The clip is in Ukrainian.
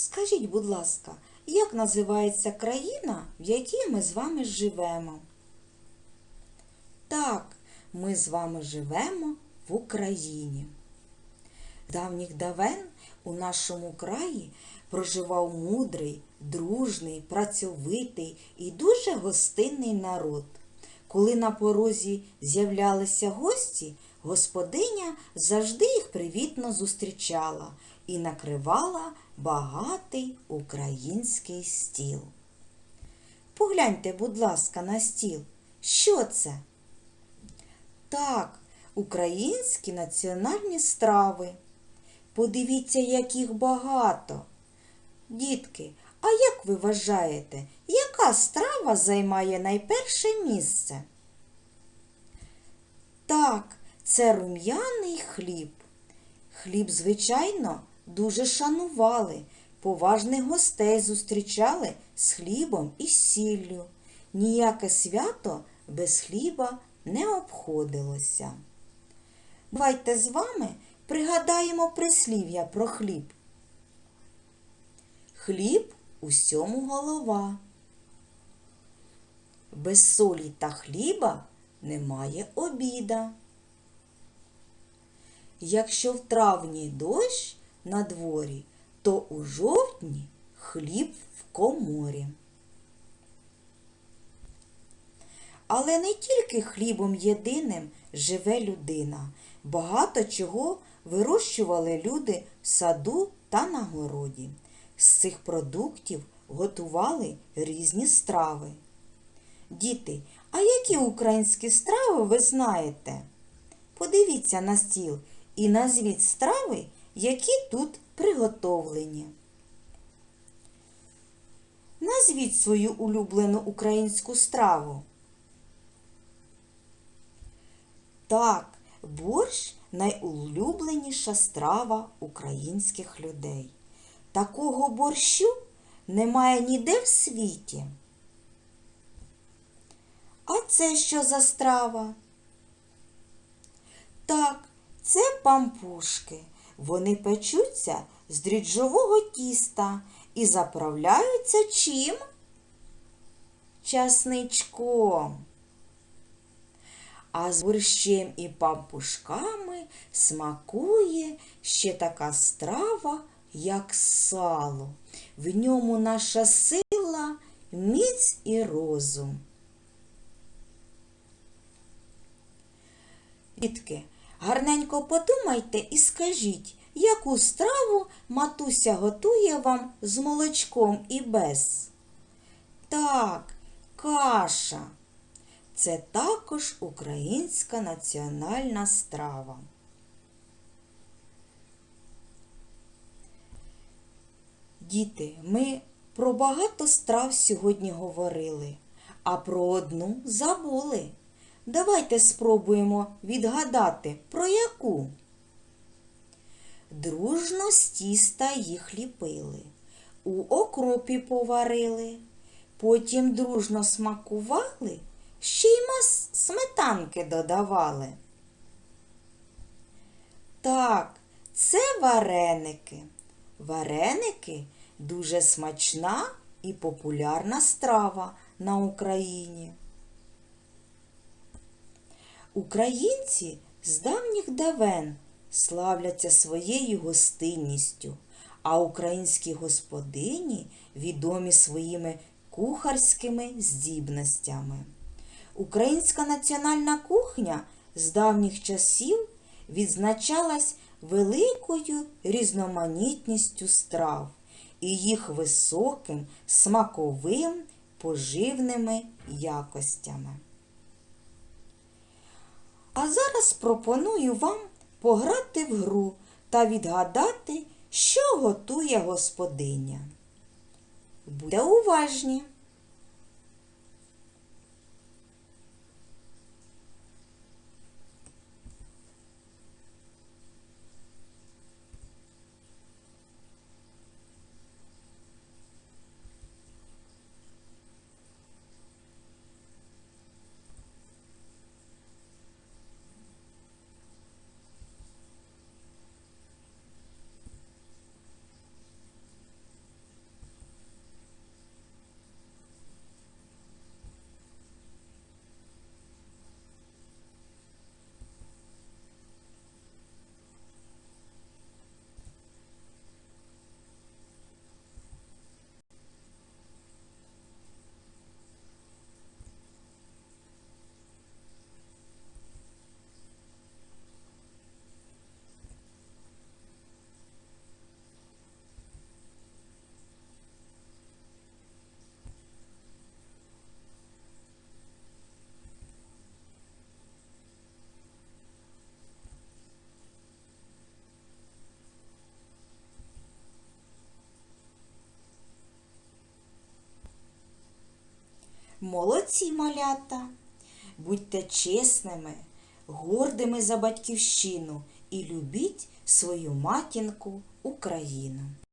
Скажіть, будь ласка, як називається країна, в якій ми з вами живемо? Так, ми з вами живемо в Україні. Давніх давен у нашому краї проживав мудрий, дружний, працьовитий і дуже гостинний народ. Коли на порозі з'являлися гості, господиня завжди їх привітно зустрічала і накривала багатий український стіл. Погляньте, будь ласка, на стіл. Що це? Так, українські національні страви. Подивіться, як їх багато. Дітки, а як ви вважаєте, яка страва займає найперше місце? Так, це рум'яний хліб. Хліб, звичайно, дуже шанували, поважних гостей зустрічали з хлібом і сіллю. Ніяке свято без хліба не обходилося. Давайте з вами пригадаємо прислів'я про хліб. Хліб усьому голова. Без солі та хліба немає обіда. Якщо в травні дощ на дворі, то у жовтні хліб в коморі. Але не тільки хлібом єдиним живе людина. Багато чого вирощували люди в саду та на городі. З цих продуктів готували різні страви. Діти, а які українські страви ви знаєте? Подивіться на стіл і назвіть страви, які тут приготовлені. Назвіть свою улюблену українську страву. Так, борщ найулюбленіша страва українських людей. Такого борщу немає ніде в світі. А це що за страва? Так, це пампушки. Вони печуться з дріжджового тіста і заправляються чим? Часничком. А з борщем і пампушками смакує ще така страва, як сало. В ньому наша сила, міць і розум. Дітки, гарненько подумайте і скажіть, яку страву матуся готує вам з молочком і без? Так, каша. Це також українська національна страва. Діти, ми про багато страв сьогодні говорили, а про одну забули. Давайте спробуємо відгадати, про яку. Дружно з тіста їх ліпили, у окропі поварили, потім дружно смакували, ще й мас сметанки додавали. Так, це вареники. Вареники дуже смачна і популярна страва на Україні. Українці з давніх давен славляться своєю гостинністю, а українські господині відомі своїми кухарськими здібностями. Українська національна кухня з давніх часів відзначалась великою різноманітністю страв і їх високим смаковим поживними якостями. А зараз пропоную вам пограти в гру та відгадати, що готує господиня. Будьте уважні! Молодці малята! Будьте чесними, гордими за батьківщину і любіть свою матінку Україну.